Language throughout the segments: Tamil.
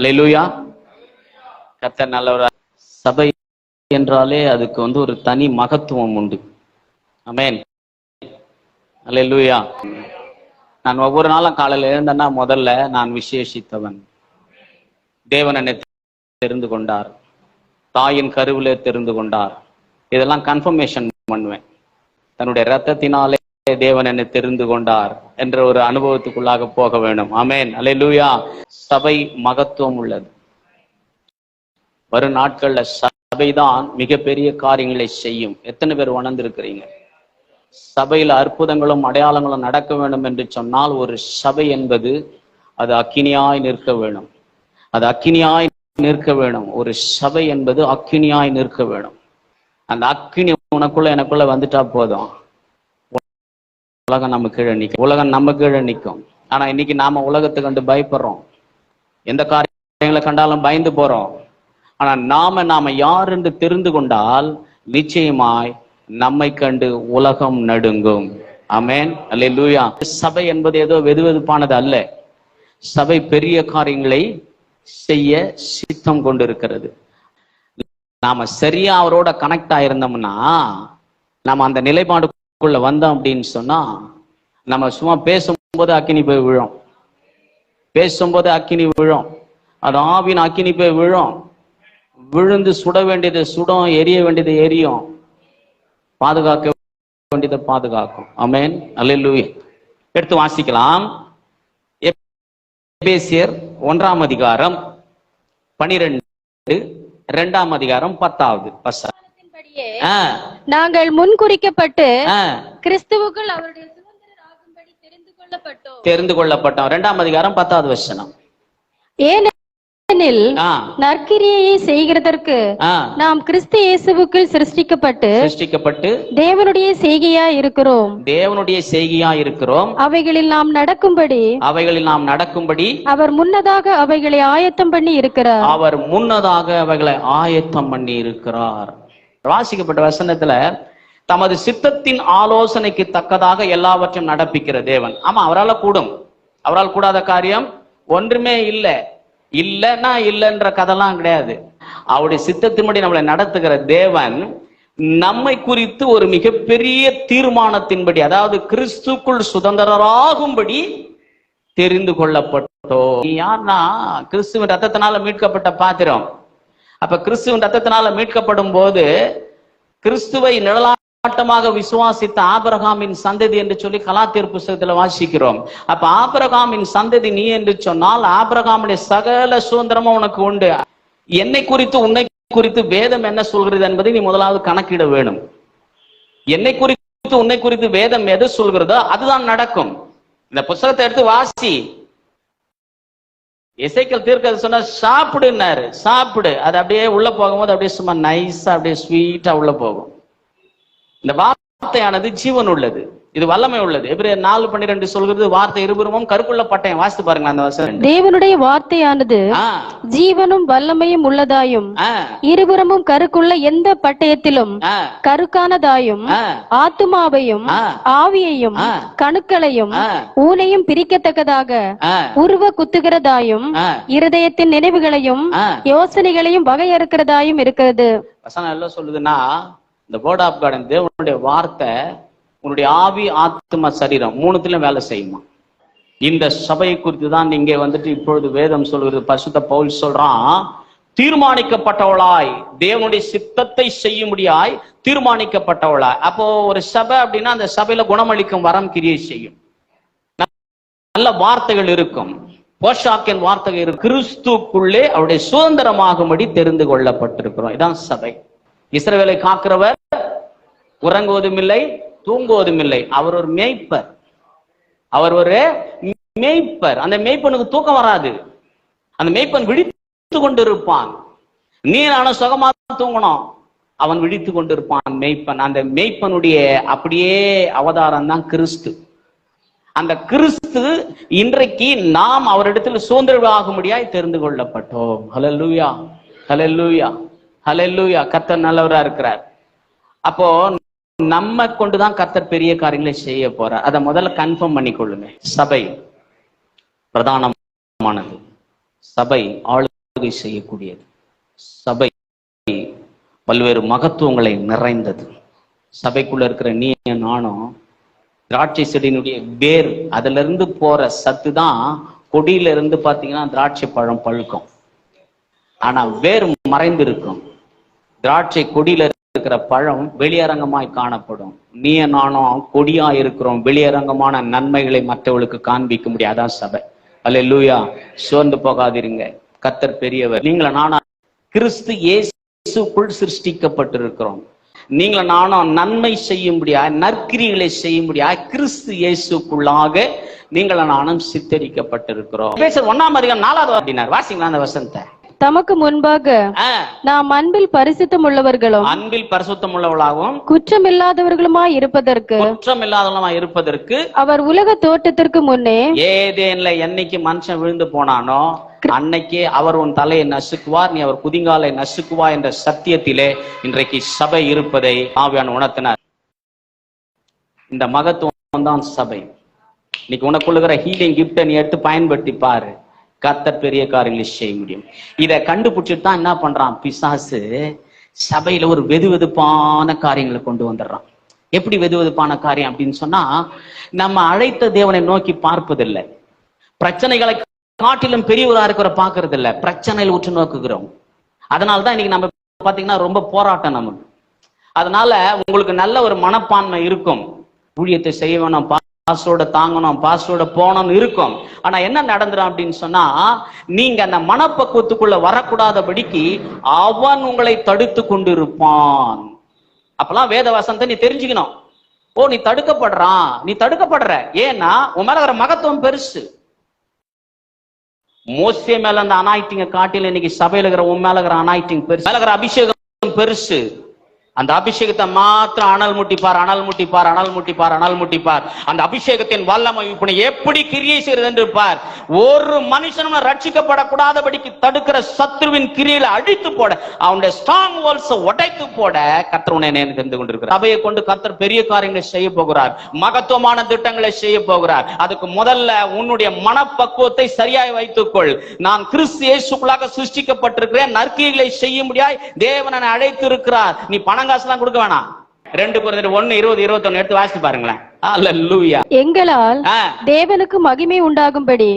அலையிலூயா கத்த நல்லவரா. சபை என்றாலே அதுக்கு வந்து ஒரு தனி மகத்துவம் உண்டு. அமேன் அலையிலூயா நான் ஒவ்வொரு நாளும் காலையில் எழுந்தேன்னா முதல்ல நான் விசேஷித்தவன். தேவன் என்னை தெரிந்து கொண்டார். தாயின் கருவிலே தெரிந்து கொண்டார். இதெல்லாம் கன்ஃபர்மேஷன் பண்ணுவேன். தன்னுடைய ரத்தத்தினாலே தேவன் என்னை தெரிந்து கொண்டார் என்ற ஒரு அனுபவத்துக்குள்ளாக போக வேண்டும். அமேன் அலை லூயா சபை மகத்துவம் உள்ளது. வரும் நாட்கள்ல சபைதான் மிகப்பெரிய காரியங்களை செய்யும். எத்தனை பேர் உணர்ந்திருக்கிறீங்க? சபையில அற்புதங்களும் அடையாளங்களும் நடக்க வேண்டும் என்று சொன்னால் ஒரு சபை என்பது அது அக்கினியாய் நிற்க வேணும் அது அக்கினியாய் நிற்க வேணும் ஒரு சபை என்பது அக்கினியாய் நிற்க வேணும் அந்த அக்கினி உனக்குள்ள எனக்குள்ள வந்துட்டா போதும். உலகம் நம்ம கீழே நிற்கும் உலகம் நம்ம கீழே நிற்கும் ஆனா இன்னைக்கு நாம உலகத்தை கண்டு பயப்படுறோம். எந்த காரியங்களை கண்டாலும் பயந்து போறோம். ஆனா நாம நாம யார் என்று தெரிந்து கொண்டால் நிச்சயமாய் நம்மை கண்டு உலகம் நடுங்கும். அமேன் அல்ல லூயா சபை என்பது ஏதோ வெது வெதுப்பானது அல்ல. சபை பெரிய காரியங்களை செய்ய சித்தம் கொண்டிருக்கிறது. நாம சரியா அவரோட கனெக்ட் ஆயிருந்தோம்னா நாம அந்த நிலைப்பாடு நிலைப்பாடுக்குள்ள வந்தோம் அப்படின்னு சொன்னா நம்ம சும்மா பேசும்போது அக்கினி போய் விழும். பேசும்போது அக்கினி விழும். அது ஆவின் அக்கினி போய் விழும். விழுந்து சுட வேண்டியது சுடும் எரிய வேண்டியது எரியும். பாதுகாக்க வேண்டியதை பாதுகாக்கும். அமேன் அல்லேலூயா எடுத்து வாசிக்கலாம். எபேசியர் ஒன்றாம் அதிகாரம் பனிரெண்டு ரெண்டாம் அதிகாரம் பத்தாவது பச நாங்கள் முன்குறிக்கப்பட்டு கிறிஸ்துவுக்குள் அவருடைய சுதந்திரராகும்படி தெரிந்து கொள்ளப்பட்டோம். தெரிந்து கொள்ளப்பட்டோம். இரண்டாம் அதிகாரம் பத்தாவது வசனம். ஏனெனில் நற்கிரியையை செய்கிறதற்கு நாம் கிறிஸ்து இயேசுவுக்குள் சிருஷ்டிக்கப்பட்டு சிருஷ்டிக்கப்பட்டு தேவனுடைய செய்கையா இருக்கிறோம். தேவனுடைய செய்கையா இருக்கிறோம். அவைகளில் நாம் நடக்கும்படி அவைகளில் நாம் நடக்கும்படி அவர் முன்னதாக அவைகளை ஆயத்தம் பண்ணி இருக்கிறார். அவர் முன்னதாக அவைகளை ஆயத்தம் பண்ணி இருக்கிறார். வாசிக்கப்பட்ட வசனத்துல தமது சித்தத்தின் ஆலோசனைக்கு தக்கதாக எல்லாவற்றையும் நடப்பிக்கிற தேவன். ஆமா அவரால் கூடும். அவரால் கூடாத காரியம் ஒன்றுமே இல்லை. இல்லைன்னா இல்லைன்ற கதைலாம் கிடையாது. அவருடைய சித்தத்தின்படி நம்மளை நடத்துகிற தேவன் நம்மை குறித்து ஒரு மிகப்பெரிய தீர்மானத்தின்படி அதாவது கிறிஸ்துக்குள் சுதந்திரராகும்படி தெரிந்து கொள்ளப்பட்டோ யார்னா கிறிஸ்துவின் ரத்தத்தினால மீட்கப்பட்ட பாத்திரம். அப்ப கிறிஸ்துவின் ரத்தத்தினால மீட்கப்படும் போது கிறிஸ்துவை நிழலாட்டமாக விசுவாசித்த ஆபரகாமின் சந்ததி என்று சொல்லி கலாத்தியர் புஸ்தகத்துல வாசிக்கிறோம். அப்ப ஆபிரகாமின் சந்ததி நீ என்று சொன்னால் ஆபரகாமுடைய சகல சுதந்திரமும் உனக்கு உண்டு. என்னை குறித்து உன்னை குறித்து வேதம் என்ன சொல்கிறது என்பதை நீ முதலாவது கணக்கிட வேணும் என்னை குறித்து உன்னை குறித்து வேதம் எது சொல்கிறதோ அதுதான் நடக்கும். இந்த புஸ்தகத்தை எடுத்து வாசி. இசைக்கல் தீர்க்கது சொன்னா சாப்பிடுன்னாரு சாப்பிடு. அது அப்படியே உள்ள போகும்போது அப்படியே சும்மா நைஸா அப்படியே ஸ்வீட்டா உள்ள போகும். இந்த வார்த்தையானது ஜீவன் உள்ளது. இது வல்லமை உள்ளது. எப்படி நாலு பன்னிரெண்டு சொல்கிறது வார்த்தை இருபுறமும் கருக்குள்ள பட்டயம். வாசித்து பாருங்க அந்த வசனம். தேவனுடைய வார்த்தையானது ஜீவனும் வல்லமையும் உள்ளதாயும் இருபுறமும் கருக்குள்ள எந்த பட்டயத்திலும் கருக்கானதாயும் ஆத்துமாவையும் ஆவியையும். கணுக்களையும் ஊனையும் பிரிக்கத்தக்கதாக உருவ குத்துகிறதாயும் இருதயத்தின் நினைவுகளையும் யோசனைகளையும் வகையறுக்கிறதாயும் இருக்கிறது. வசனம் எல்லாம் சொல்லுதுன்னா இந்த போர்ட் ஆஃப் கார்டன் தேவனுடைய வார்த்தை உன்னுடைய ஆவி ஆத்ம சரீரம் மூணுத்திலும் வேலை செய்யுமா? இந்த சபையை குறித்து தான் இங்கே வந்துட்டு இப்பொழுது வேதம் சொல்கிறது. பசுத்த பவுல் சொல்றான் தீர்மானிக்கப்பட்டவளாய் தேவனுடைய சித்தத்தை செய்ய முடியாய் தீர்மானிக்கப்பட்டவளாய். அப்போ ஒரு சபை அப்படின்னா அந்த சபையில குணமளிக்கும் வரம் கிரியை செய்யும். நல்ல வார்த்தைகள் இருக்கும். போஷாக்கின் வார்த்தைகள் இருக்கும் கிறிஸ்துக்குள்ளே அவருடைய சுதந்திரமாகும்படி தெரிந்து கொள்ளப்பட்டிருக்கிறோம். இதான் சபை. இஸ்ரவேலை காக்கிறவர் உறங்குவதும் இல்லை தூங்குவதும் இல்லை அவர் ஒரு மேய்ப்பர். அவர் ஒரு மேய்ப்பர். அந்த மேய்ப்பனுக்கு தூக்கம் வராது. அந்த மேய்ப்பன் விழித்து கொண்டிருப்பான். நீ நானும் சுகமா தூங்கணும். அவன் விழித்து கொண்டிருப்பான் மேய்ப்பன். அந்த மேய்ப்பனுடைய அப்படியே அவதாரம் தான் கிறிஸ்து. அந்த கிறிஸ்து இன்றைக்கு நாம் அவரிடத்தில் சுதந்திரமாகும்படியாய் தெரிந்து கொள்ளப்பட்டோம். ஹலல்லூயா ஹலல்லூயா ஹலல்லூயா கத்த நல்லவரா இருக்கிறார் அப்போ நம்ம கொண்டுதான் கர்த்தர் பெரிய காரியங்களை செய்ய போறார் அதை முதல்ல கன்ஃபார்ம் பண்ணிக்கொள்ளுங்க. சபை பிரதானமானது. சபை ஆளுகை செய்யக்கூடியது. சபை பல்வேறு மகத்துவங்களை நிறைந்தது. சபைக்குள்ள இருக்கிற நீ நானும் திராட்சை செடியினுடைய வேர் அதுல இருந்து போற சத்து தான் கொடியில இருந்து பாத்தீங்கன்னா திராட்சை பழம் பழுக்கும். ஆனா வேர் மறைந்து இருக்கும் திராட்சை கொடியில இருக்கிற பழம் வெளியரங்கமாய் காணப்படும். நீ நானும் கொடியா இருக்கிறோம். வெளியரங்கமான நன்மைகளை மற்றவர்களுக்கு காண்பிக்க முடியும். சபை. அல்ல லூயா சோர்ந்து போகாதிருங்க. கத்தர் பெரியவர். நீங்கள நானா கிறிஸ்து இயேசுக்குள் சிருஷ்டிக்கப்பட்டிருக்கிறோம். நீங்கள நானும் நன்மை செய்ய முடியா? நற்கிரிகளை செய்ய முடியா? கிறிஸ்து இயேசுக்குள்ளாக நீங்கள நானும் சித்தரிக்கப்பட்டிருக்கிறோம். ஒன்னாம் அதிகம் நாலாவது அப்படின்னார் வாசிங்களா அந்த வசனத்தை. தமக்கு முன்பாக நாம் அன்பில் பரிசுத்தம் உள்ளவர்களும் அன்பில் பரிசுத்தம் உள்ளவளாகவும் குற்றமில்லாதவர்களுமாய் இருப்பதற்கு குற்றம் இல்லாதவளமா இருப்பதற்கு அவர் உலக தோற்றத்திற்கு முன்னே ஏதேன்ல என்னைக்கு மனுஷன் விழுந்து போனானோ அன்னைக்கே அவர் உன் தலையை நசுக்குவார் நீ அவர் குதிங்காலை நசுக்குவா என்ற சத்தியத்திலே இன்றைக்கு சபை இருப்பதை ஆவியான உணர்த்தினார். இந்த மகத்துவம் தான் சபை. இன்னைக்கு உனக்குள்ளுகிற ஹீலிங் கிஃப்டை நீ எடுத்து பயன்படுத்தி பாரு. கத்தர் பெரிய காரியங்களை செய்ய முடியும். இதை கண்டுபிடிச்சிட்டு தான் என்ன பண்றான்? பிசாசு சபையில ஒரு வெது வெதுப்பான காரியங்களை கொண்டு வந்துடுறான். எப்படி வெது வெதுப்பான காரியம் அப்படின்னு சொன்னா நம்ம அழைத்த தேவனை நோக்கி பார்ப்பதில்லை. பிரச்சனைகளை காட்டிலும் பெரியவரா இருக்கிற பாக்குறது இல்ல பிரச்சனையில் உற்று நோக்குகிறோம். அதனாலதான் இன்னைக்கு நம்ம பாத்தீங்கன்னா ரொம்ப போராட்டம் நமக்கு. அதனால உங்களுக்கு நல்ல ஒரு மனப்பான்மை இருக்கும். ஊழியத்தை செய்ய வேணும் பாஸ்வேர்டை தாங்கணும் பாஸ்வேர்டை போகணும்னு இருக்கும். ஆனா என்ன நடந்துடும் அப்படின்னு சொன்னா நீங்க அந்த மனப்பக்குவத்துக்குள்ள வரக்கூடாதபடிக்கு அவன் உங்களை தடுத்து கொண்டிருப்பான். அப்பெல்லாம் வேத வசனத்தை நீ தெரிஞ்சுக்கணும். ஓ நீ தடுக்கப்படுறான் நீ தடுக்கப்படுற. ஏன்னா உன் மேல வர மகத்துவம் பெருசு. மோசே மேல அந்த அனாயிட்டிங்க காட்டில இன்னைக்கு சபையில இருக்கிற உன் மேல இருக்கிற அனாயிட்டிங் பெருசு. மேல இருக்கிற அபிஷேகம் பெருசு. அந்த அபிஷேகத்தை மாத்திரம் அனல் முட்டிப்பார் அனல் முட்டிப்பார் அனல் முட்டிப்பார் அனல் முட்டிப்பார். அந்த அபிஷேகத்தின் வல்லமை இப்படி எப்படி கிரியை செய்யறது என்று பார் ஒரு மனுஷனும் ரட்சிக்கப்படக்கூடாதபடிக்கு தடுக்கிற சத்ருவின் கிரியில அழித்து போட அவனுடைய ஸ்ட்ராங் வால்ஸ் உடைத்து போட கத்தர் உன்னை தெரிந்து கொண்டிருக்கிறார். சபையை கொண்டு கத்தர் பெரிய காரியங்களை செய்ய போகிறார். மகத்துவமான திட்டங்களை செய்ய போகிறார். அதுக்கு முதல்ல உன்னுடைய மனப்பக்குவத்தை சரியாய் வைத்துக்கொள். நான் கிறிஸ்து இயேசுக்குள்ளாக சிருஷ்டிக்கப்பட்டிருக்கிறேன். நற்கிரிகளை முடியாய் தேவன் என்னை அழைத்து இருக்கிறார் நீ பணம் காசுலாம் கொடுக்க வேணாம். ரெண்டு குறைந்தது ஒண்ணு இருபது இருபத்தொன்னு எடுத்து வாசித்து பாருங்களேன். எங்களால் தேவனுக்கு மகிமை உண்டாகும்படி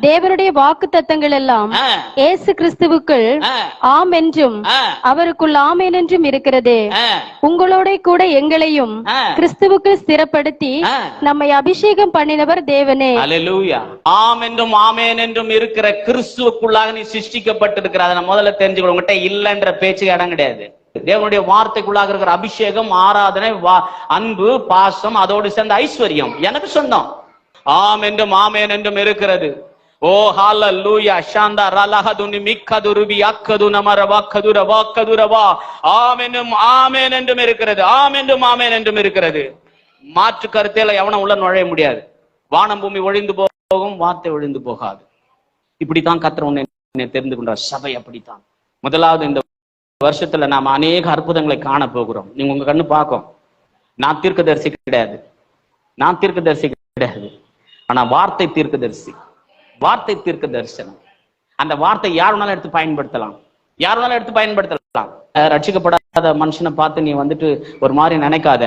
தேவனுடைய வாக்கு தத்தங்கள் எல்லாம் இயேசு கிறிஸ்துவுக்குள் ஆம் என்றும் அவருக்குள் ஆமேன் என்றும் இருக்கிறதே. உங்களோட கூட எங்களையும் ஆ. கிறிஸ்துவுக்குள் ஸ்திரப்படுத்தி நம்மை அபிஷேகம் பண்ணினவர் தேவனே. ஆம் என்றும் ஆமேன் என்றும் இருக்கிற கிறிஸ்துவுக்குள்ளாக நீ சிருஷ்டிக்கப்பட்டிருக்கிற அதை முதல்ல தெரிஞ்சுக்கணும். உங்ககிட்ட இல்லைன்ற பேச்சுக்கு இடம் கிடையாது. தேவனுடைய வார்த்தைக்குள்ளாக இருக்கிற அபிஷேகம் ஆராதனை அன்பு பாசம் அதோடு சேர்ந்த ஐஸ்வர்யம். எனக்கு சொந்தம். ஆம் என்றும் ஆமேன் என்றும் இருக்கிறது. ஓ ஹalleluya ஷாந்தா ரலஹதுனி மிக்கதுருபி அக்கது நமர வக்கதுர வக்கதுரவா ஆம் என்றும் ஆமேன் என்றும் இருக்கிறது. ஆம் என்றும் ஆமேன் என்றும் இருக்கிறது. மாற்று கருத்தையில எவனும் உள்ள நுழைய முடியாது. வானம் பூமி ஒழிந்து போகும் வார்த்தை ஒழிந்து போகாது. இப்படித்தான் கத்திர உன்னை தெரிந்து கொண்டார். சபை அப்படித்தான். முதலாவது இந்த வருஷத்துல நாம அநேக அற்புதங்களை காண போகிறோம். நீங்க உங்க கண்ணு பார்க்கும். நான் தீர்க்கதரிசி கிடையாது. நான் தீர்க்கதரிசி கிடையாது. ஆனா வார்த்தை தீர்க்கதரிசி. வார்த்தை தீர்க்க தரிசனம் அந்த வார்த்தை யார் வேணாலும் எடுத்து பயன்படுத்தலாம். யார் வேணாலும் எடுத்து பயன்படுத்தலாம். ரட்சிக்கப்படாத மனுஷனை பார்த்து நீ வந்துட்டு ஒரு மாதிரி நினைக்காத.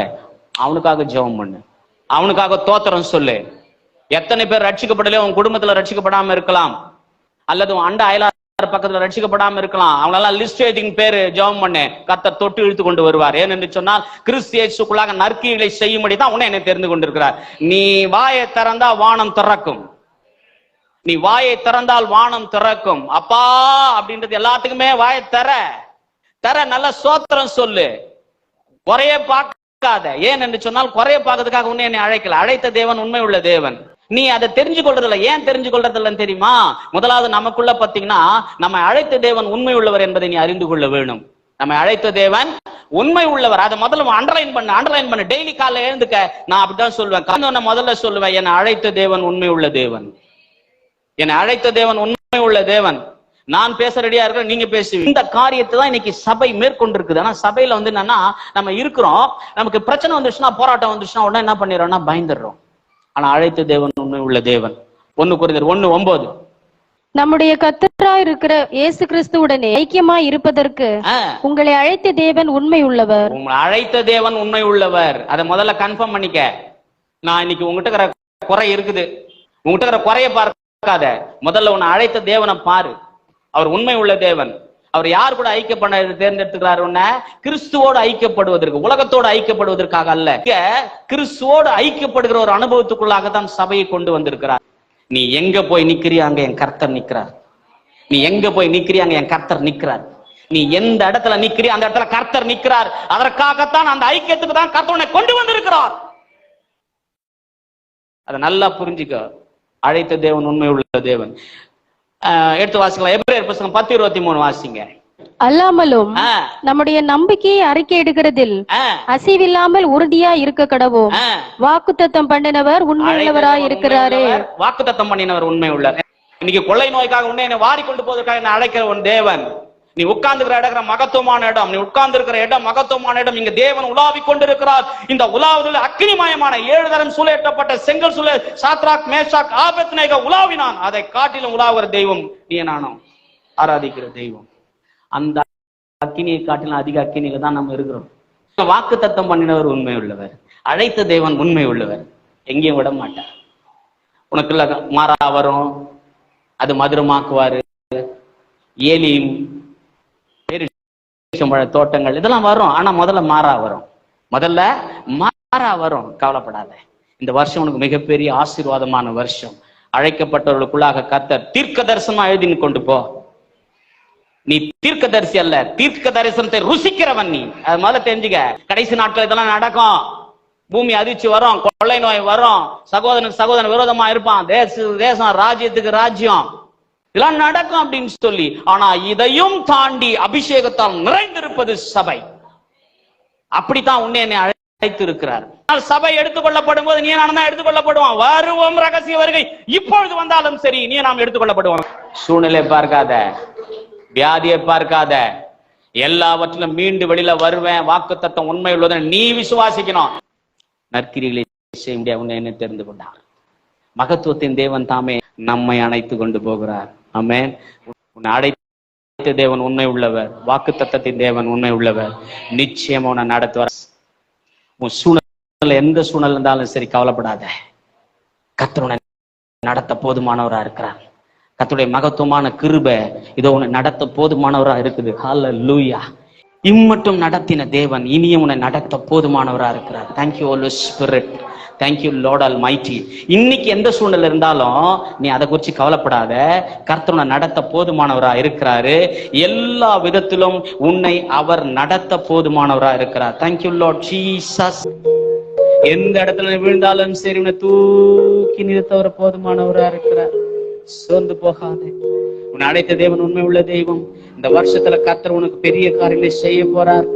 அவனுக்காக ஜெபம் பண்ணு. அவனுக்காக தோத்திரம் சொல்லு. எத்தனை பேர் ரட்சிக்கப்படலையோ உன் குடும்பத்துல ரட்சிக்கப்படாம இருக்கலாம். அல்லது உன் அண்ட அயலா பக்கத்துல ரட்சிக்கப்படாம இருக்கலாம். அவங்களெல்லாம் லிஸ்ட் எழுதிங்க பேரு ஜெபம் பண்ணு. கத்தர் தொட்டு இழுத்து கொண்டு வருவார். ஏனென்று சொன்னால் கிறிஸ்து இயேசுக்குள்ளாக நற்கிரிகளை செய்யும்படி தான் உன்னை என்னை தெரிந்து கொண்டிருக்கிறார். நீ வாயை திறந்தா வானம் திறக்கும். நீ வாயை திறந்தால் வானம் திறக்கும். அப்பா அப்படின்றது எல்லாத்துக்குமே வாயை தர. தர நல்ல சோத்திரம் சொல்லு. குறைய பார்க்காத. ஏன் என்று சொன்னால் குறைய பார்க்கறதுக்காக உன்னை என்னை அழைக்கல. அழைத்த தேவன் உண்மை உள்ள தேவன். நீ அதை தெரிஞ்சு கொள்றதில்ல ஏன் தெரிஞ்சு கொள்றதில்லன்னு தெரியுமா? முதலாவது நமக்குள்ள பாத்தீங்கன்னா நம்ம அழைத்த தேவன் உண்மை உள்ளவர் என்பதை நீ அறிந்து கொள்ள வேணும். நம்ம அழைத்த தேவன் உண்மை உள்ளவர். அதை முதல்ல அண்டர்லைன் பண்ணு அண்டர்லைன் பண்ணு. டெய்லி காலைல எழுந்துக்க. நான் அப்படிதான் சொல்லுவேன் காரணம் முதல்ல சொல்லுவேன் என்னை அழைத்த தேவன் உண்மை உள்ள தேவன். என்னை அழைத்த தேவன் உண்மை உள்ள தேவன். நான் பேச ரெடியா இருக்கிறேன் நீங்க பேசுவீங்க. இந்த காரியத்தை தான் இன்னைக்கு சபை மேற்கொண்டிருக்குது. ஆனா சபையில வந்து என்னன்னா நம்ம இருக்கிறோம். நமக்கு பிரச்சனை வந்துச்சுன்னா போராட்டம் வந்துச்சுன்னா உடனே என்ன பண்ணிடுறோம்னா பயந்துடுறோம். ஆனா அழைத்த தேவன் உள்ள தேவன். ஒண்ணு குறைந்தர் ஒண்ணு ஒன்பது நம்முடைய கத்தராய் இருக்கிற இயேசு கிறிஸ்துவுடனே ஐக்கியமாய் இருப்பதற்கு உங்களை அழைத்த தேவன் உண்மை உள்ளவர். உங்களை அழைத்த தேவன் உண்மை உள்ளவர். அதை முதல்ல கன்ஃபார்ம் பண்ணிக்க. நான் இன்னைக்கு உங்ககிட்ட இருக்கிற குறை இருக்குது. உங்ககிட்ட இருக்கிற குறைய பார்க்காத. முதல்ல உன்னை அழைத்த தேவனை பாரு. அவர் உண்மை உள்ள தேவன். அவர் யார் கூட ஐக்கிய பண்ண தேர்ந்தெடுத்துக்கிறார் கிறிஸ்துவோடு ஐக்கியப்படுவதற்கு உலகத்தோடு ஐக்கியப்படுவதற்காக அல்ல. கிறிஸ்துவோடு ஐக்கியப்படுகிற ஒரு அனுபவத்துக்குள்ளாக தான் சபையை கொண்டு வந்திருக்கிறார். நீ எங்க போய் நிக்கிறியா அங்க என் கர்த்தர் நிக்கிறார். நீ எங்க போய் நிக்கிறியா அங்க என் கர்த்தர் நிக்கிறார். நீ எந்த இடத்துல நிக்கிறியோ அந்த இடத்துல கர்த்தர் நிக்கிறார். அதற்காகத்தான் அந்த ஐக்கியத்துக்கு தான் கர்த்தர் உன்னை கொண்டு வந்திருக்கிறார். அதை நல்லா புரிஞ்சுக்க. அழைத்த தேவன் உண்மை உள்ள தேவன். எடுத்து வாசிக்கலாம். எப்ரேயர் புஸ்தகம்? பத்து இருபத்தி மூணு வாசிங்க. அல்லாமலும் நம்முடைய நம்பிக்கையை அறிக்கையிடுகிறதில் ஆ, அசைவில்லாமல் உறுதியா இருக்க கடவோம். ஆ. வாக்குத்தத்தம் பண்ணினவர் உண்மை உள்ளவராய் இருக்கிறாரே. வாக்குத்தத்தம் பண்ணினவர் உண்மை உள்ளார் இன்னைக்கு கொள்ளை நோய்க்காக உன்னை என்னை வாரி கொண்டு போவதற்காக அழைக்கிற உன் தேவன். நீ உட்கார்ந்துக்கிற இடம் மகத்துவமான இடம் நீ உட்கார்ந்து இருக்கிற இடம் மகத்துவமான இடம் இங்க தேவன் உலாவி கொண்டிருக்கிறார். இந்த உலாவதில் அக்னிமயமான ஏழு தரம் சூழேற்றப்பட்ட செங்கல் சூழல் சாத்ராக் மேஷாக் ஆபத்நேக உலாவினான். அதை காட்டிலும் உலாவுகிற தெய்வம் நீ நானும் ஆராதிக்கிற தெய்வம். அந்த அக்கினியை காட்டிலும் அதிக அக்கினியில தான் நம்ம இருக்கிறோம். வாக்கு தத்தம் பண்ணினவர் உண்மை உள்ளவர் அழைத்த தேவன் உண்மை உள்ளவர் எங்கேயும் விட மாட்டார். உனக்குள்ள மாறா வரும். அது மதுரமாக்குவாரு. ஏலியும் பேரிச்சம்பழ தோட்டங்கள் இதெல்லாம் வரும். ஆனா முதல்ல மாறா வரும். முதல்ல மாறா வரும். கவலைப்படாத. இந்த வருஷம் உனக்கு மிகப்பெரிய ஆசீர்வாதமான வருஷம். அழைக்கப்பட்டவர்களுக்குள்ளாக கத்த தீர்க்க தரிசனமா எழுதின்னு கொண்டு போ. நீ தீர்க்க தரிசி அல்ல. தீர்க்க தரிசனத்தை ருசிக்கிறவன் நீ. அது முதல்ல தெரிஞ்சுக்க. கடைசி நாட்கள் இதெல்லாம் நடக்கும். பூமி அதிர்ச்சி வரும். கொள்ளை நோய் வரும். சகோதரனுக்கு சகோதரன் விரோதமா இருப்பான். தேச தேசம் ராஜ்யத்துக்கு ராஜ்யம். இதெல்லாம் நடக்கும் அப்படின்னு சொல்லி. ஆனா இதையும் தாண்டி அபிஷேகத்தால் நிறைந்திருப்பது சபை. அப்படித்தான் உன்னை என்னை அழைத்து இருக்கிறார் ஆனால் சபை எடுத்துக்கொள்ளப்படும் போது நீ நான் தான் எடுத்துக்கொள்ளப்படுவான். வருவோம் ரகசிய வருகை இப்பொழுது வந்தாலும் சரி நீ நாம் எடுத்துக்கொள்ளப்படுவோம். சூழ்நிலை பார்க்காத. வியாதியை பார்க்காத. எல்லாவற்றிலும் மீண்டு வெளியில வருவேன். வாக்கு தத்தம் உண்மை உள்ளதை நீ விசுவாசிக்கணும். நற்கிரிகளை செய்ய முடியாது உன்னை என்ன தெரிந்து கொண்டார். மகத்துவத்தின் தேவன் தாமே நம்மை அணைத்து கொண்டு போகிறார். அமேன் உன்னை தேவன் உண்மை உள்ளவர். வாக்கு தத்தத்தின் தேவன் உண்மை உள்ளவர். நிச்சயமா உன்னை நடத்துவார். உன் சூழ்நிலை எந்த சூழ்நிலை இருந்தாலும் சரி கவலைப்படாத. கத்தருனை நடத்த போதுமானவரா இருக்கிறார். கத்துடைய மகத்துவமான கிருப இதோ உன்னை நடத்த போதுமானவரா இருக்குது. ஹalleluya லூயா இம்மட்டும் நடத்தின தேவன் இனியும் உன்னை நடத்த போதுமானவரா இருக்கிறார். Thank you holy spirit thank you lord almighty இன்னைக்கு எந்த சூழ்நிலை இருந்தாலும் நீ அதை குறித்து கவலைப்படாத. கர்த்தனை நடத்த போதுமானவரா இருக்கிறாரு. எல்லா விதத்திலும் உன்னை அவர் நடத்த போதுமானவரா இருக்கிறார். தேங்க்யூ லார்ட் ஜீசஸ் எந்த இடத்துல விழுந்தாலும் சரி உன்னை தூக்கி நிறுத்தவர போதுமானவரா இருக்கிறார். சோர்ந்து போகாதே. உன்னை அழைத்த தேவன் உண்மை உள்ள தெய்வம். இந்த வருஷத்துல கர்த்தர் உனக்கு பெரிய காரியங்களை செய்ய போறார்.